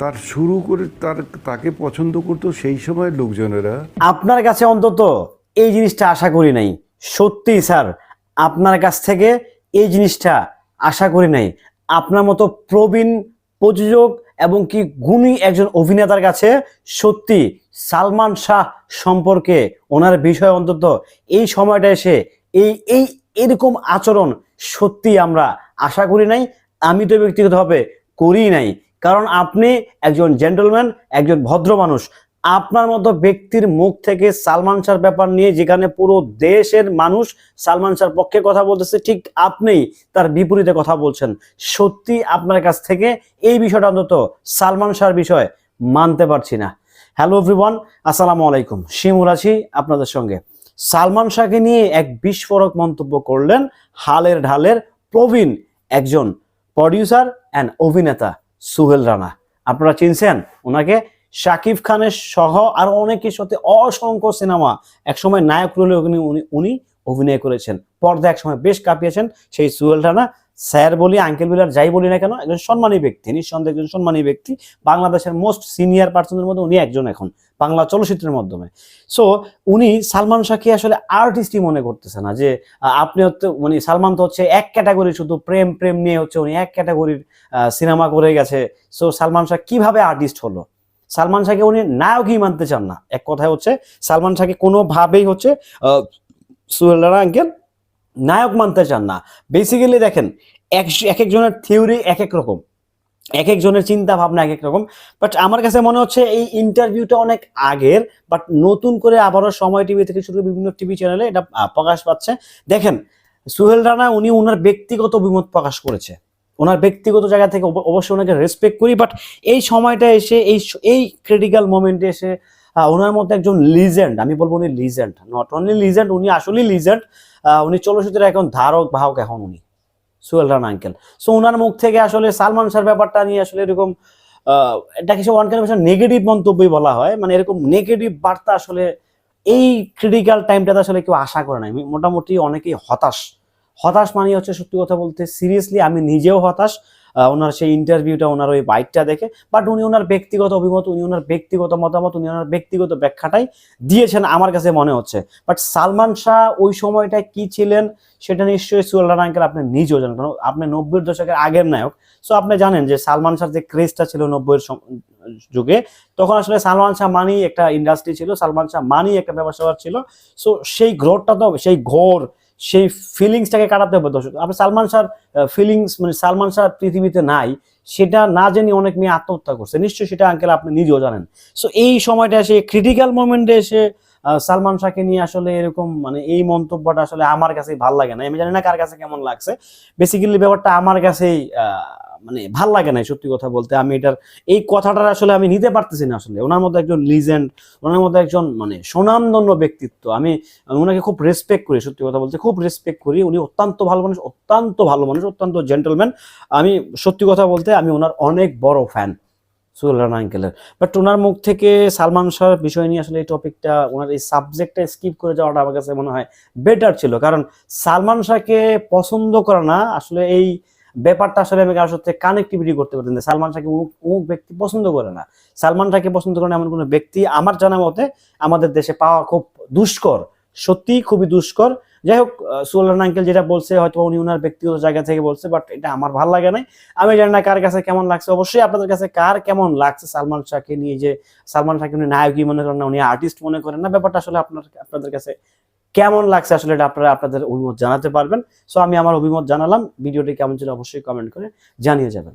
তার শুরু করে তার তাকে পছন্দ করতো সেই সময় লোকজনেরা। আপনার কাছে অন্তত এই জিনিসটা আশা করি নাই। সত্যি স্যার, আপনার কাছ থেকে এই জিনিসটা আশা করি নাই। আপনার মতো প্রবীণ প্রযোজক এবং কি গুণী একজন অভিনেতার কাছে সত্যি সালমান শাহ সম্পর্কে ওনার বিষয় অন্তত এই সময়টা এসে এই এই এরকম আচরণ সত্যি আমরা আশা করি নাই। আমি তো ব্যক্তিগতভাবে করি নাই। কারণ আপনি একজন জেন্টলম্যান একজন ভদ্র মানুষ। আপনার মতো ব্যক্তির মুখ থেকে সালমান শাহর ব্যাপার নিয়ে যেখানে পুরো দেশের মানুষ সালমান শাহর পক্ষে কথা বলতেছে, ঠিক আপনিই তার বিপরীতে কথা বলছেন। সত্যি আপনার কাছ থেকে এই বিষয়টা অন্তত সালমান শাহর বিষয় মানতে পারছি না। হ্যালো এভরিওয়ান আসসালামু আলাইকুম। শিমুল আছি আপনাদের সঙ্গে। সালমান শাহকে নিয়ে এক বিস্ফোরক মন্তব্য করলেন হালের ঢালের প্রবীণ একজন প্রডিউসার অ্যান্ড অভিনেতা। সুহেল রানা। আপনারা চিনছেন? ওনাকে শাকিব খানের সহ আরও অনেকের সাথে অসংখ্য সিনেমা। একসময় নায়ক রোলে উনি, উনি- অভিনয় করেছেন। পর্দা একসময় বেশ কাঁপিয়েছেন সেই সুহেল রানা। স্যার বলি, আঙ্কেল বলি, আর যাই বলি না কেন, একজন সম্মানী ব্যক্তি, নিঃসন্দেহে একজন সম্মানী ব্যক্তি। বাংলাদেশের মোস্ট সিনিয়র পার্সনের মধ্যে উনি একজন এখন, বাংলা চলচ্চিত্রের মাধ্যমে। সো উনি সালমান শাহকে আসলে আর্টিস্টই মনে করতেছে না যে আপনি হচ্ছে মানে সালমান তো হচ্ছে এক ক্যাটাগরি শুধু প্রেম প্রেম নিয়ে হচ্ছে উনি এক ক্যাটাগরির সিনেমা করে গেছে। সো সালমান শাহ কীভাবে আর্টিস্ট হলো? সালমান শাহকে উনি নায়কই মানতে চান না। এক কথায় হচ্ছে, সালমান শাহকে কোনোভাবেই হচ্ছে রানা আঙ্কেল নায়ক মানতে চান না। বেসিক্যালি দেখেন, এক এক একজনের থিওরি এক এক রকম। এক একজনের চিন্তা ভাবনা এক এক রকম। বাট আমার কাছে মনে হচ্ছে এই ইন্টারভিউটা অনেক আগের বাট নতুন করে আবারও সময় টিভি থেকে শুরু বিভিন্ন টিভি চ্যানেলে এটা প্রকাশ পাচ্ছে। দেখেন সুহেল রানা উনি ওনার ব্যক্তিগত অভিমত প্রকাশ করেছে। ওনার ব্যক্তিগত জায়গা থেকে অব- অবশ্যই ওনাকে রেসপেক্ট করি বাট এই সময়টা এসে, এই এই ক্রিটিক্যাল মোমেন্টে এসে ওনার মধ্যে একজন লিজেন্ড আমি বলব উনি লিজেন্ড নট অনলি লিজেন্ড উনি আসলেই লিজেন্ড উনি চলচ্চিত্রের এখন ধারক বাহক এখন উনি সোহেল রান আঙ্কেল। সো ওনার মুখ থেকে আসলে সালমান শাহর ব্যাপারটা নিয়ে আসলে এরকম এটা কিছু ওয়ান কাইন্ড নেগেটিভ মন্তব্যই বলা হয় মানে এরকম নেগেটিভ বার্তা আসলে এই ক্রিটিক্যাল টাইমটাতে আসলে কেউ আশা করে নাই। মোটামুটি অনেকেই হতাশ। হতাশ মানে হচ্ছে সত্যি কথা বলতে সিরিয়াসলি আমি নিজেও হতাশ ওনার সেই ইন্টারভিউটা ওনার ওই বাইকটা দেখে বাট উনি ওনার ব্যক্তিগত অভিমত, উনি ওনার ব্যক্তিগত মতামত, উনি ওনার ব্যক্তিগত ব্যাখ্যাটাই দিয়েছেন আমার কাছে মনে হচ্ছে। বাট সালমান শাহ ওই সময়টায় কি ছিলেন, সেটা নিশ্চয়ই সুয়েল রানা আঙ্কেল আপনি নিজেও জানেন, কারণ আপনি নব্বই দশকের আগের নায়ক। সো আপনি জানেন যে সালমান শাহর যে ক্রেজটা ছিল নব্বইয়ের যুগে, তখন আসলে সালমান শাহ মানি একটা ইন্ডাস্ট্রি ছিল, সালমান শাহ মানি একটা ব্যবসা ছিল। সো সেই ঘোরটা তো, সেই ঘোর সেই ফিলিংসটাকে কাটাতে হবে দর্শক। আপনি সালমান শাহর ফিলিংস মানে সালমান শাহ পৃথিবীতে নাই, সেটা না জেনে অনেক মেয়ে আত্মহত্যা করছে। নিশ্চয়ই সেটা আঙ্কেল আপনি নিজেও জানেন। সো এই সময়টা এসে ক্রিটিক্যাল মোমেন্টে এসে সালমান শাহকে নিয়ে আসলে এরকম মানে এই মন্তব্যটা আসলে আমার কাছে ভালো লাগে না। আমি জানি না কার কাছে কেমন লাগছে। বেসিক্যালি ব্যাপারটা আমার কাছেই মানে ভালো লাগে না সত্যি কথা বলতে। আমি এটার, এই কথাটা আসলে আমি নিতে পারতেছি না আসলে। ওনার মধ্যে একজন লিজেন্ড ওনার মধ্যে একজন মানে সুনামধন্য ব্যক্তিত্ব। আমি ওনাকে খুব রেসপেক্ট করি, সত্যি কথা বলতে খুব রেসপেক্ট করি। উনি অত্যন্ত ভালো মানুষ, অত্যন্ত ভালো মানুষ, অত্যন্ত জেন্টলম্যান আমি সত্যি কথা বলতে আমি ওনার অনেক বড় ফ্যান সুহেল রানা আঙ্কেলের। বাট ওনার মুখ থেকে সালমান শাহর বিষয় নিয়ে আসলে এই টপিকটা ওনার এই সাবজেক্টটা স্কিপ করে যাওয়াটা আমার কাছে মনে হয় বেটার ছিল। কারণ সালমান শাহকে পছন্দ করা না, আসলে এই ব্যাপারটা আসলে আমি কারোর সাথে কানেক্টিভিটি করতে পারি না। সালমান শাহকে অমুক ব্যক্তি পছন্দ করে না। সালমান শাহকে পছন্দ করে না এমন কোনো ব্যক্তি আমার জানা মতে আমাদের দেশে পাওয়া খুব দুষ্কর সত্যি খুবই দুষ্কর। যাই হোক সুলান আঙ্কেল যেটা বলছে, হয়তো উনি ওনার ব্যক্তিগত জায়গা থেকে বলছে বাট এটা আমার ভালো লাগে নাই। আমি জানি না কার কাছে কেমন লাগছে। অবশ্যই আপনাদের কাছে কার কেমন লাগছে সালমান শাহকে নিয়ে যে, সালমান শাহকে উনি নায়কই মনে করেন না, উনি আর্টিস্ট মনে করেন না। ব্যাপারটা আসলে আপনার, আপনাদের কাছে কেমন লাগছে আসলে এটা আপনারা আপনাদের অভিমত জানাতে পারবেন। সো আমি আমার অভিমত জানালাম, ভিডিওটি কেমন ছিল অবশ্যই কমেন্ট করে জানিয়ে যাবেন।